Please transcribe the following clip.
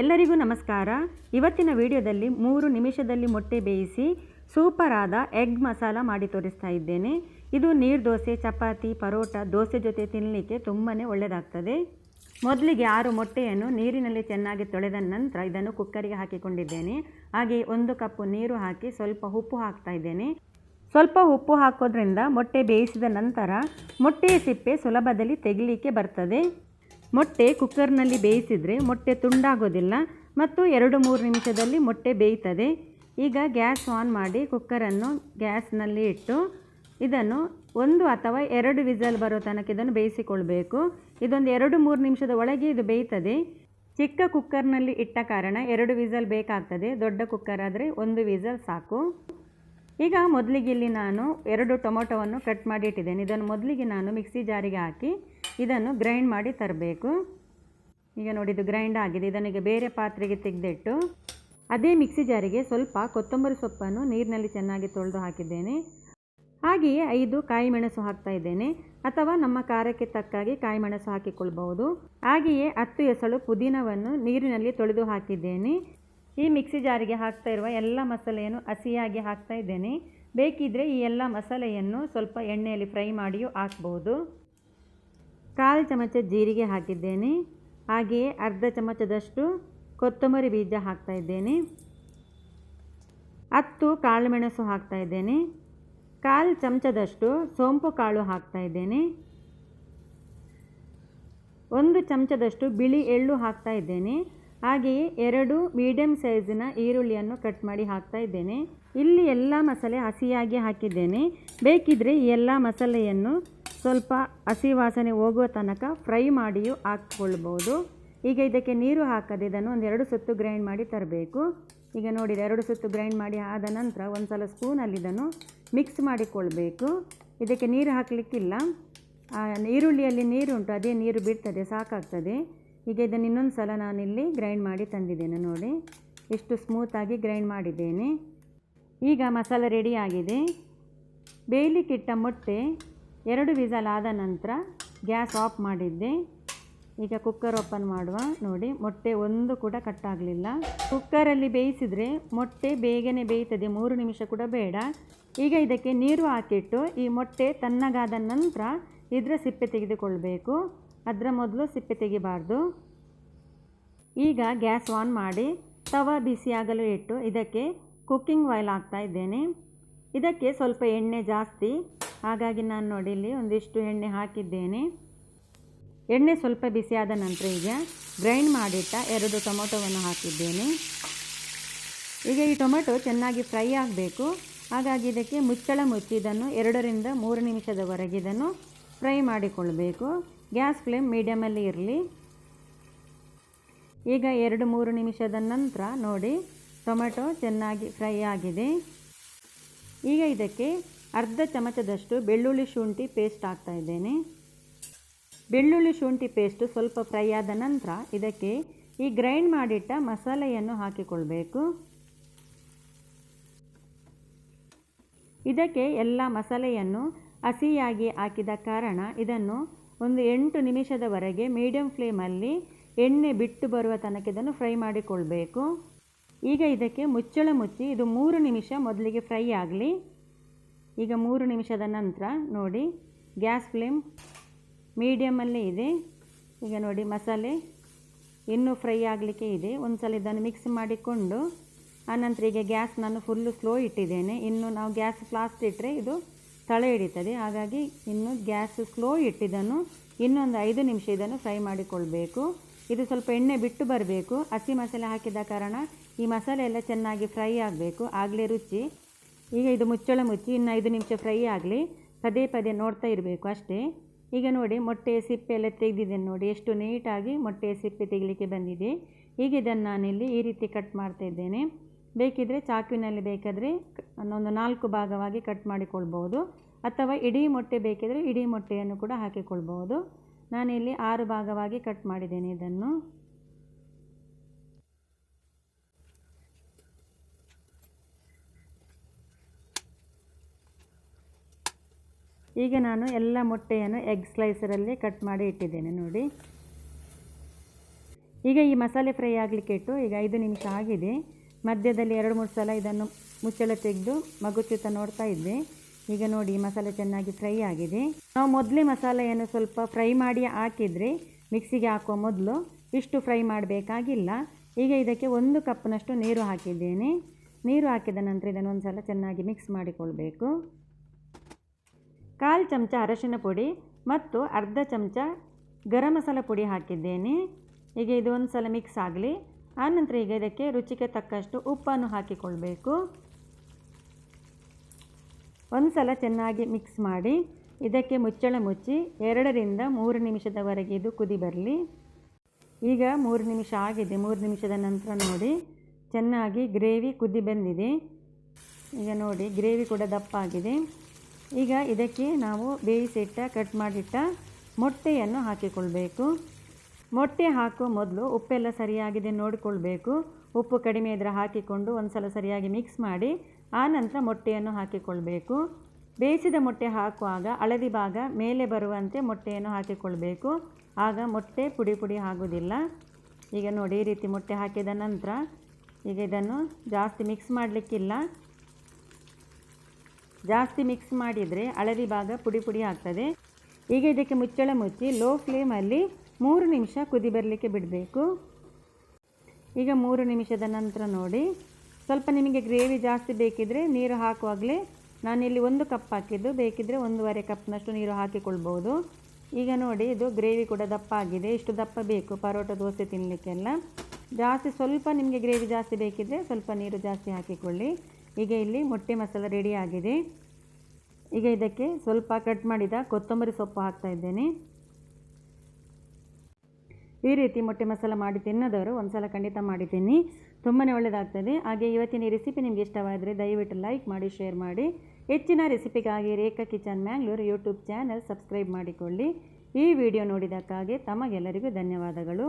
ಎಲ್ಲರಿಗೂ ನಮಸ್ಕಾರ. ಇವತ್ತಿನ ವಿಡಿಯೋದಲ್ಲಿ ಮೂರು ನಿಮಿಷದಲ್ಲಿ ಮೊಟ್ಟೆ ಬೇಯಿಸಿ ಸೂಪರಾದ ಎಗ್ ಮಸಾಲ ಮಾಡಿ ತೋರಿಸ್ತಾ ಇದ್ದೇನೆ. ಇದು ನೀರು ದೋಸೆ, ಚಪಾತಿ, ಪರೋಟ, ದೋಸೆ ಜೊತೆ ತಿನ್ನಲಿಕ್ಕೆ ತುಂಬಾ ಒಳ್ಳೆಯದಾಗ್ತದೆ ಮೊದಲಿಗೆ ಆರು ಮೊಟ್ಟೆಯನ್ನು ನೀರಿನಲ್ಲಿ ಚೆನ್ನಾಗಿ ತೊಳೆದ ನಂತರ ಇದನ್ನು ಕುಕ್ಕರಿಗೆ ಹಾಕಿಕೊಂಡಿದ್ದೇನೆ. ಹಾಗೆ ಒಂದು ಕಪ್ಪು ನೀರು ಹಾಕಿ ಸ್ವಲ್ಪ ಉಪ್ಪು ಹಾಕ್ತಾ ಇದ್ದೇನೆ. ಸ್ವಲ್ಪ ಉಪ್ಪು ಹಾಕೋದ್ರಿಂದ ಮೊಟ್ಟೆ ಬೇಯಿಸಿದ ನಂತರ ಮೊಟ್ಟೆಯ ಸಿಪ್ಪೆ ಸುಲಭದಲ್ಲಿ ತೆಗಿಲಿಕ್ಕೆ ಬರ್ತದೆ. ಮೊಟ್ಟೆ ಕುಕ್ಕರ್ನಲ್ಲಿ ಬೇಯಿಸಿದರೆ ಮೊಟ್ಟೆ ತುಂಡಾಗೋದಿಲ್ಲ ಮತ್ತು ಎರಡು ಮೂರು ನಿಮಿಷದಲ್ಲಿ ಮೊಟ್ಟೆ ಬೇಯ್ತದೆ. ಈಗ ಗ್ಯಾಸ್ ಆನ್ ಮಾಡಿ ಕುಕ್ಕರನ್ನು ಗ್ಯಾಸ್ನಲ್ಲಿ ಇಟ್ಟು ಇದನ್ನು ಒಂದು ಅಥವಾ ಎರಡು ವಿಸಲ್ ಬರೋ ತನಕ ಇದನ್ನು ಬೇಯಿಸಿಕೊಳ್ಬೇಕು. ಇದೊಂದು ಎರಡು ಮೂರು ನಿಮಿಷದ ಒಳಗೆ ಇದು ಬೇಯ್ತದೆ. ಚಿಕ್ಕ ಕುಕ್ಕರ್ನಲ್ಲಿ ಇಟ್ಟ ಕಾರಣ ಎರಡು ವಿಸಲ್ ಬೇಕಾಗ್ತದೆ. ದೊಡ್ಡ ಕುಕ್ಕರ್ ಆದರೆ ಒಂದು ವಿಸಲ್ ಸಾಕು. ಈಗ ಮೊದಲಿಗೆ ಇಲ್ಲಿ ನಾನು ಎರಡು ಟೊಮೊಟೊವನ್ನು ಕಟ್ ಮಾಡಿ ಇಟ್ಟಿದ್ದೇನೆ. ಇದನ್ನು ಮೊದಲಿಗೆ ನಾನು ಮಿಕ್ಸಿ ಜಾರಿಗೆ ಹಾಕಿ ಇದನ್ನು ಗ್ರೈಂಡ್ ಮಾಡಿ ತರಬೇಕು. ಈಗ ನೋಡಿ, ಇದು ಗ್ರೈಂಡ್ ಆಗಿದೆ. ಇದನ್ನೀಗ ಬೇರೆ ಪಾತ್ರೆಗೆ ತೆಗೆದಿಟ್ಟು ಅದೇ ಮಿಕ್ಸಿ ಜಾರಿಗೆ ಸ್ವಲ್ಪ ಕೊತ್ತಂಬರಿ ಸೊಪ್ಪನ್ನು ನೀರಿನಲ್ಲಿ ಚೆನ್ನಾಗಿ ತೊಳೆದು ಹಾಕಿದ್ದೇನೆ. ಹಾಗೆಯೇ ಐದು ಕಾಯಿ ಮೆಣಸು ಹಾಕ್ತಾ ಇದ್ದೇನೆ. ಅಥವಾ ನಮ್ಮ ಖಾರಕ್ಕೆ ತಕ್ಕಾಗಿ ಕಾಯಿ ಮೆಣಸು ಹಾಕಿಕೊಳ್ಬಹುದು. ಹಾಗೆಯೇ ಹತ್ತು ಎಸಳು ಪುದೀನವನ್ನು ನೀರಿನಲ್ಲಿ ತೊಳೆದು ಹಾಕಿದ್ದೇನೆ. ಈ ಮಿಕ್ಸಿ ಜಾರಿಗೆ ಹಾಕ್ತಾ ಇರುವ ಎಲ್ಲ ಮಸಾಲೆಯನ್ನು ಹಸಿಯಾಗಿ ಹಾಕ್ತಾ ಇದ್ದೇನೆ. ಬೇಕಿದ್ದರೆ ಈ ಎಲ್ಲ ಮಸಾಲೆಯನ್ನು ಸ್ವಲ್ಪ ಎಣ್ಣೆಯಲ್ಲಿ ಫ್ರೈ ಮಾಡಿಯೂ ಹಾಕ್ಬೋದು. ಕಾಲು ಚಮಚ ಜೀರಿಗೆ ಹಾಕಿದ್ದೇನೆ. ಹಾಗೆಯೇ ಅರ್ಧ ಚಮಚದಷ್ಟು ಕೊತ್ತಂಬರಿ ಬೀಜ ಹಾಕ್ತಾ ಇದ್ದೇನೆ. ಹತ್ತು ಕಾಳುಮೆಣಸು ಹಾಕ್ತಾ ಇದ್ದೇನೆ. ಕಾಲು ಚಮಚದಷ್ಟು ಸೋಂಪು ಕಾಳು ಹಾಕ್ತಾ ಇದ್ದೇನೆ. ಒಂದು ಚಮಚದಷ್ಟು ಬಿಳಿ ಎಳ್ಳು ಹಾಕ್ತಾ ಇದ್ದೇನೆ. ಹಾಗೆಯೇ ಎರಡು ಮೀಡಿಯಮ್ ಸೈಜಿನ ಈರುಳ್ಳಿಯನ್ನು ಕಟ್ ಮಾಡಿ ಹಾಕ್ತಾ ಇದ್ದೇನೆ. ಇಲ್ಲಿ ಎಲ್ಲ ಮಸಾಲೆ ಹಸಿಯಾಗಿ ಹಾಕಿದ್ದೇನೆ. ಬೇಕಿದ್ದರೆ ಎಲ್ಲ ಮಸಾಲೆಯನ್ನು ಸ್ವಲ್ಪ ಹಸಿ ವಾಸನೆ ಹೋಗುವ ತನಕ ಫ್ರೈ ಮಾಡಿಯೂ ಹಾಕ್ಕೊಳ್ಬೋದು. ಈಗ ಇದಕ್ಕೆ ನೀರು ಹಾಕದೆ ಇದನ್ನು ಒಂದು ಎರಡು ಸುತ್ತು ಗ್ರೈಂಡ್ ಮಾಡಿ ತರಬೇಕು. ಈಗ ನೋಡಿ ಎರಡು ಸುತ್ತು ಗ್ರೈಂಡ್ ಮಾಡಿ ಆದ ನಂತರ ಒಂದು ಸಲ ಸ್ಪೂನಲ್ಲಿ ಇದನ್ನು ಮಿಕ್ಸ್ ಮಾಡಿಕೊಳ್ಬೇಕು. ಇದಕ್ಕೆ ನೀರು ಹಾಕಲಿಕ್ಕಿಲ್ಲ. ಈರುಳ್ಳಿಯಲ್ಲಿ ನೀರು ಉಂಟು, ಅದೇ ನೀರು ಬಿಡ್ತದೆ ಸಾಕಾಗ್ತದೆ. ಈಗ ಇದನ್ನು ಇನ್ನೊಂದು ಸಲ ನಾನಿಲ್ಲಿ ಗ್ರೈಂಡ್ ಮಾಡಿ ತಂದಿದ್ದೇನೆ ನೋಡಿ. ಎಷ್ಟು ಸ್ಮೂತಾಗಿ ಗ್ರೈಂಡ್ ಮಾಡಿದ್ದೇನೆ. ಈಗ ಮಸಾಲೆ ರೆಡಿ ಆಗಿದೆ. ಬೇಯಲಿಕ್ಕಿಟ್ಟ ಮೊಟ್ಟೆ ಎರಡು ವಿಸಲ್ ಆದ ನಂತರ ಗ್ಯಾಸ್ ಆಫ್ ಮಾಡಿದ್ದೆ. ಈಗ ಕುಕ್ಕರ್ ಓಪನ್ ಮಾಡುವ. ನೋಡಿ, ಮೊಟ್ಟೆ ಒಂದು ಕೂಡ ಕಟ್ಟಾಗಲಿಲ್ಲ ಕುಕ್ಕರಲ್ಲಿ ಬೇಯಿಸಿದರೆ ಮೊಟ್ಟೆ ಬೇಗನೆ ಬೇಯ್ತದೆ. ಮೂರು ನಿಮಿಷ ಕೂಡ ಬೇಡ. ಈಗ ಇದಕ್ಕೆ ನೀರು ಹಾಕಿಟ್ಟು ಈ ಮೊಟ್ಟೆ ತಣ್ಣಗಾದ ನಂತರ ಇದರ ಸಿಪ್ಪೆ ತೆಗೆದುಕೊಳ್ಬೇಕು. ಅದರ ಮೊದಲು ಸಿಪ್ಪೆ ತೆಗಿಬಾರ್ದು. ಈಗ ಗ್ಯಾಸ್ ಆನ್ ಮಾಡಿ ತವ ಬಿಸಿಯಾಗಲು ಇಟ್ಟು ಇದಕ್ಕೆ ಕುಕ್ಕಿಂಗ್ ಆಯಿಲ್ ಹಾಕ್ತಾ ಇದ್ದೇನೆ. ಇದಕ್ಕೆ ಸ್ವಲ್ಪ ಎಣ್ಣೆ ಜಾಸ್ತಿ. ಹಾಗಾಗಿ ನಾನು ನೋಡಿ ಇಲ್ಲಿ ಒಂದಿಷ್ಟು ಎಣ್ಣೆ ಹಾಕಿದ್ದೇನೆ. ಎಣ್ಣೆ ಸ್ವಲ್ಪ ಬಿಸಿಯಾದ ನಂತರ ಈಗ ಗ್ರೈಂಡ್ ಮಾಡಿಟ್ಟ ಎರಡು ಟೊಮೊಟೊವನ್ನು ಹಾಕಿದ್ದೇನೆ. ಈಗ ಈ ಟೊಮೆಟೊ ಚೆನ್ನಾಗಿ ಫ್ರೈ ಆಗಬೇಕು. ಹಾಗಾಗಿ ಇದಕ್ಕೆ ಮುಚ್ಚಳ ಮುಚ್ಚಿ ಇದನ್ನು ಎರಡರಿಂದ ಮೂರು ನಿಮಿಷದವರೆಗೆ ಇದನ್ನು ಫ್ರೈ ಮಾಡಿಕೊಳ್ಬೇಕು. ಗ್ಯಾಸ್ ಫ್ಲೇಮ್ ಮೀಡಿಯಮಲ್ಲಿ ಇರಲಿ. ಈಗ ಎರಡು ಮೂರು ನಿಮಿಷದ ನಂತರ ನೋಡಿ, ಟೊಮೆಟೊ ಚೆನ್ನಾಗಿ ಫ್ರೈ ಆಗಿದೆ. ಈಗ ಇದಕ್ಕೆ ಅರ್ಧ ಚಮಚದಷ್ಟು ಬೆಳ್ಳುಳ್ಳಿ ಶುಂಠಿ ಪೇಸ್ಟ್ ಹಾಕ್ತಾ ಇದ್ದೇನೆ. ಬೆಳ್ಳುಳ್ಳಿ ಶುಂಠಿ ಪೇಸ್ಟು ಸ್ವಲ್ಪ ಫ್ರೈ ಆದ ನಂತರ ಇದಕ್ಕೆ ಈ ಗ್ರೈಂಡ್ ಮಾಡಿಟ್ಟ ಮಸಾಲೆಯನ್ನು ಹಾಕಿಕೊಳ್ಬೇಕು. ಇದಕ್ಕೆ ಎಲ್ಲ ಮಸಾಲೆಯನ್ನು ಹಸಿಯಾಗಿ ಹಾಕಿದ ಕಾರಣ ಇದನ್ನು ಒಂದು ಎಂಟು ನಿಮಿಷದವರೆಗೆ ಮೀಡಿಯಂ ಫ್ಲೇಮಲ್ಲಿ ಎಣ್ಣೆ ಬಿಟ್ಟು ಬರುವ ತನಕ ಇದನ್ನು ಫ್ರೈ ಮಾಡಿಕೊಳ್ಬೇಕು. ಈಗ ಇದಕ್ಕೆ ಮುಚ್ಚಳ ಮುಚ್ಚಿ ಇದು ಮೂರು ನಿಮಿಷ ಮೊದಲಿಗೆ ಫ್ರೈ ಆಗಲಿ. ಈಗ ಮೂರು ನಿಮಿಷದ ನಂತರ ನೋಡಿ, ಗ್ಯಾಸ್ ಫ್ಲೇಮ್ ಮೀಡಿಯಮಲ್ಲೇ ಇದೆ. ಈಗ ನೋಡಿ ಮಸಾಲೆ ಇನ್ನೂ ಫ್ರೈ ಆಗಲಿಕ್ಕೆ ಇದೆ. ಒಂದು ಸಲ ಇದನ್ನು ಮಿಕ್ಸ್ ಮಾಡಿಕೊಂಡು, ಆನಂತರ ಈಗ ಗ್ಯಾಸ್ ನಾನು ಫುಲ್ಲು ಸ್ಲೋ ಇಟ್ಟಿದ್ದೇನೆ. ಇನ್ನು ನಾವು ಗ್ಯಾಸ್ ಫ್ಲಾಸ್ಟ್ ಇಟ್ಟರೆ ಇದು ತಳೆ ಹಿಡಿತದೆ. ಹಾಗಾಗಿ ಇನ್ನು ಗ್ಯಾಸ್ ಸ್ಲೋ ಇಟ್ಟಿದ್ದನ್ನು ಇನ್ನೊಂದು ಐದು ನಿಮಿಷ ಇದನ್ನು ಫ್ರೈ ಮಾಡಿಕೊಳ್ಬೇಕು. ಇದು ಸ್ವಲ್ಪ ಎಣ್ಣೆ ಬಿಟ್ಟು ಬರಬೇಕು. ಹಸಿ ಮಸಾಲೆ ಹಾಕಿದ ಕಾರಣ ಈ ಮಸಾಲೆ ಎಲ್ಲ ಚೆನ್ನಾಗಿ ಫ್ರೈ ಆಗಬೇಕು. ಆಗಲೇ ರುಚಿ. ಈಗ ಇದು ಮುಚ್ಚಳ ಮುಚ್ಚಿ ಇನ್ನು ಐದು ನಿಮಿಷ ಫ್ರೈ ಆಗಲಿ. ಪದೇ ಪದೇ ನೋಡ್ತಾ ಇರಬೇಕು ಅಷ್ಟೇ. ಈಗ ನೋಡಿ ಮೊಟ್ಟೆ ಸಿಪ್ಪೆ ಎಲ್ಲ ತೆಗೆದಿದ್ದೇನೆ ನೋಡಿ. ಎಷ್ಟು ನೀಟಾಗಿ ಮೊಟ್ಟೆ ಸಿಪ್ಪೆ ತೆಗಿಲಿಕ್ಕೆ ಬಂದಿದೆ. ಈಗ ಇದನ್ನು ನಾನಿಲ್ಲಿ ಈ ರೀತಿ ಕಟ್ ಮಾಡ್ತಾ ಇದ್ದೇನೆ. ಬೇಕಿದ್ದರೆ ಚಾಕುವಿನಲ್ಲಿ ಬೇಕಾದರೆ ಒಂದು ನಾಲ್ಕು ಭಾಗವಾಗಿ ಕಟ್ ಮಾಡಿಕೊಳ್ಬೋದು ಅಥವಾ ಇಡೀ ಮೊಟ್ಟೆ ಬೇಕಿದ್ದರೆ ಇಡೀ ಮೊಟ್ಟೆಯನ್ನು ಕೂಡ ಹಾಕಿಕೊಳ್ಬೋದು ನಾನಿಲ್ಲಿ ಆರು ಭಾಗವಾಗಿ ಕಟ್ ಮಾಡಿದ್ದೇನೆ ಇದನ್ನು. ಈಗ ನಾನು ಎಲ್ಲ ಮೊಟ್ಟೆಯನ್ನು ಎಗ್ ಸ್ಲೈಸರಲ್ಲಿ ಕಟ್ ಮಾಡಿ ಇಟ್ಟಿದ್ದೇನೆ ನೋಡಿ. ಈಗ ಈ ಮಸಾಲೆ ಫ್ರೈ ಆಗಲಿಕ್ಕೆ ಇಟ್ಟು ಈಗ ಐದು ನಿಮಿಷ ಆಗಿದೆ. ಮಧ್ಯದಲ್ಲಿ ಎರಡು ಮೂರು ಸಲ ಇದನ್ನು ಮುಚ್ಚಳ ತೆಗೆದು ಮಗುಚುತ್ತ ನೋಡ್ತಾ ಇದ್ದೆ ಈಗ ನೋಡಿ ಮಸಾಲೆ ಚೆನ್ನಾಗಿ ಫ್ರೈ ಆಗಿದೆ. ನಾವು ಮೊದಲೇ ಮಸಾಲೆಯನ್ನು ಸ್ವಲ್ಪ ಫ್ರೈ ಮಾಡಿ ಹಾಕಿದರೆ ಮಿಕ್ಸಿಗೆ ಹಾಕುವ ಮೊದಲು ಇಷ್ಟು ಫ್ರೈ ಮಾಡಬೇಕಾಗಿಲ್ಲ. ಈಗ ಇದಕ್ಕೆ ಒಂದು ಕಪ್ನಷ್ಟು ನೀರು ಹಾಕಿದ್ದೇನೆ. ನೀರು ಹಾಕಿದ ನಂತರ ಇದನ್ನು ಒಂದು ಸಲ ಚೆನ್ನಾಗಿ ಮಿಕ್ಸ್ ಮಾಡಿಕೊಳ್ಬೇಕು. ಕಾಲು ಚಮಚ ಅರಶಿನ ಪುಡಿ ಮತ್ತು ಅರ್ಧ ಚಮಚ ಗರಂ ಮಸಾಲ ಪುಡಿ ಹಾಕಿದ್ದೇನೆ. ಈಗ ಇದು ಒಂದು ಸಲ ಮಿಕ್ಸ್ ಆಗಲಿ. ಆನಂತರ ಈಗ ಇದಕ್ಕೆ ರುಚಿಗೆ ತಕ್ಕಷ್ಟು ಉಪ್ಪನ್ನು ಹಾಕಿಕೊಳ್ಬೇಕು. ಒಂದು ಸಲ ಚೆನ್ನಾಗಿ ಮಿಕ್ಸ್ ಮಾಡಿ ಇದಕ್ಕೆ ಮುಚ್ಚಳ ಮುಚ್ಚಿ ಎರಡರಿಂದ ಮೂರು ನಿಮಿಷದವರೆಗೆ ಇದು ಕುದಿ ಬರಲಿ. ಈಗ ಮೂರು ನಿಮಿಷ ಆಗಿದೆ. ಮೂರು ನಿಮಿಷದ ನಂತರ ನೋಡಿ ಚೆನ್ನಾಗಿ ಗ್ರೇವಿ ಕುದಿ ಬಂದಿದೆ. ಈಗ ನೋಡಿ ಗ್ರೇವಿ ಕೂಡ ದಪ್ಪ ಆಗಿದೆ. ಈಗ ಇದಕ್ಕೆ ನಾವು ಬೇಯಿಸಿಟ್ಟ, ಕಟ್ ಮಾಡಿಟ್ಟ ಮೊಟ್ಟೆಯನ್ನು ಹಾಕಿಕೊಳ್ಬೇಕು. ಮೊಟ್ಟೆ ಹಾಕೋ ಮೊದಲು ಉಪ್ಪೆಲ್ಲ ಸರಿಯಾಗಿದೆ ನೋಡಿಕೊಳ್ಬೇಕು. ಉಪ್ಪು ಕಡಿಮೆ ಇದ್ದರೆ ಹಾಕಿಕೊಂಡು ಒಂದು ಸಲ ಸರಿಯಾಗಿ ಮಿಕ್ಸ್ ಮಾಡಿ ಆನಂತರ ಮೊಟ್ಟೆಯನ್ನು ಹಾಕಿಕೊಳ್ಬೇಕು. ಬೇಯಿಸಿದ ಮೊಟ್ಟೆ ಹಾಕುವಾಗ ಹಳದಿ ಭಾಗ ಮೇಲೆ ಬರುವಂತೆ ಮೊಟ್ಟೆಯನ್ನು ಹಾಕಿಕೊಳ್ಬೇಕು. ಆಗ ಮೊಟ್ಟೆ ಪುಡಿ ಪುಡಿ ಆಗೋದಿಲ್ಲ. ಈಗ ನೋಡಿ ಈ ರೀತಿ ಮೊಟ್ಟೆ ಹಾಕಿದ ನಂತರ ಈಗ ಇದನ್ನು ಜಾಸ್ತಿ ಮಿಕ್ಸ್ ಮಾಡಲಿಕ್ಕಿಲ್ಲ. ಜಾಸ್ತಿ ಮಿಕ್ಸ್ ಮಾಡಿದರೆ ಹಳದಿ ಭಾಗ ಪುಡಿ ಪುಡಿ ಆಗ್ತದೆ. ಈಗ ಇದಕ್ಕೆ ಮುಚ್ಚಳ ಮುಚ್ಚಿ ಲೋ ಫ್ಲೇಮಲ್ಲಿ ಮೂರು ನಿಮಿಷ ಕುದಿ ಬರಲಿಕ್ಕೆ ಬಿಡಬೇಕು. ಈಗ ಮೂರು ನಿಮಿಷದ ನಂತರ ನೋಡಿ. ಸ್ವಲ್ಪ ನಿಮಗೆ ಗ್ರೇವಿ ಜಾಸ್ತಿ ಬೇಕಿದ್ದರೆ ನೀರು ಹಾಕುವಾಗಲೇ ನಾನಿಲ್ಲಿ ಒಂದು ಕಪ್ ಹಾಕಿದ್ದು. ಬೇಕಿದ್ದರೆ ಒಂದೂವರೆ ಕಪ್ನಷ್ಟು ನೀರು ಹಾಕಿಕೊಳ್ಬೋದು. ಈಗ ನೋಡಿ, ಇದು ಗ್ರೇವಿ ಕೂಡ ದಪ್ಪ ಆಗಿದೆ. ಇಷ್ಟು ದಪ್ಪ ಬೇಕು ಪರೋಟ ದೋಸೆ ತಿನ್ನಲಿಕ್ಕೆಲ್ಲ ಜಾಸ್ತಿ ಸ್ವಲ್ಪ ನಿಮಗೆ ಗ್ರೇವಿ ಜಾಸ್ತಿ ಬೇಕಿದ್ದರೆ ಸ್ವಲ್ಪ ನೀರು ಜಾಸ್ತಿ ಹಾಕಿಕೊಳ್ಳಿ. ಈಗ ಇಲ್ಲಿ ಮೊಟ್ಟೆ ಮಸಾಲ ರೆಡಿ ಆಗಿದೆ. ಈಗ ಇದಕ್ಕೆ ಸ್ವಲ್ಪ ಕಟ್ ಮಾಡಿದ ಕೊತ್ತಂಬರಿ ಸೊಪ್ಪು ಹಾಕ್ತಾ ಇದ್ದೇನೆ. ಈ ರೀತಿ ಮೊಟ್ಟೆ ಮಸಾಲ ಮಾಡಿ ತಿನ್ನೋದವರು ಒಂದು ಸಲ ಖಂಡಿತ ಮಾಡಿ ತಿನ್ನಿ. ತುಂಬಾ ಒಳ್ಳೆಯದಾಗ್ತದೆ ಹಾಗೆ ಇವತ್ತಿನ ಈ ರೆಸಿಪಿ ನಿಮ್ಗೆ ಇಷ್ಟವಾದರೆ ದಯವಿಟ್ಟು ಲೈಕ್ ಮಾಡಿ ಶೇರ್ ಮಾಡಿ. ಹೆಚ್ಚಿನ ರೆಸಿಪಿಗಾಗಿ Rekha kitchen Mangalore YouTube channel subscribe ಮಾಡಿಕೊಳ್ಳಿ. ಈ ವಿಡಿಯೋ ನೋಡಿದ್ದಕ್ಕಾಗಿ ತಮಗೆಲ್ಲರಿಗೂ ಧನ್ಯವಾದಗಳು.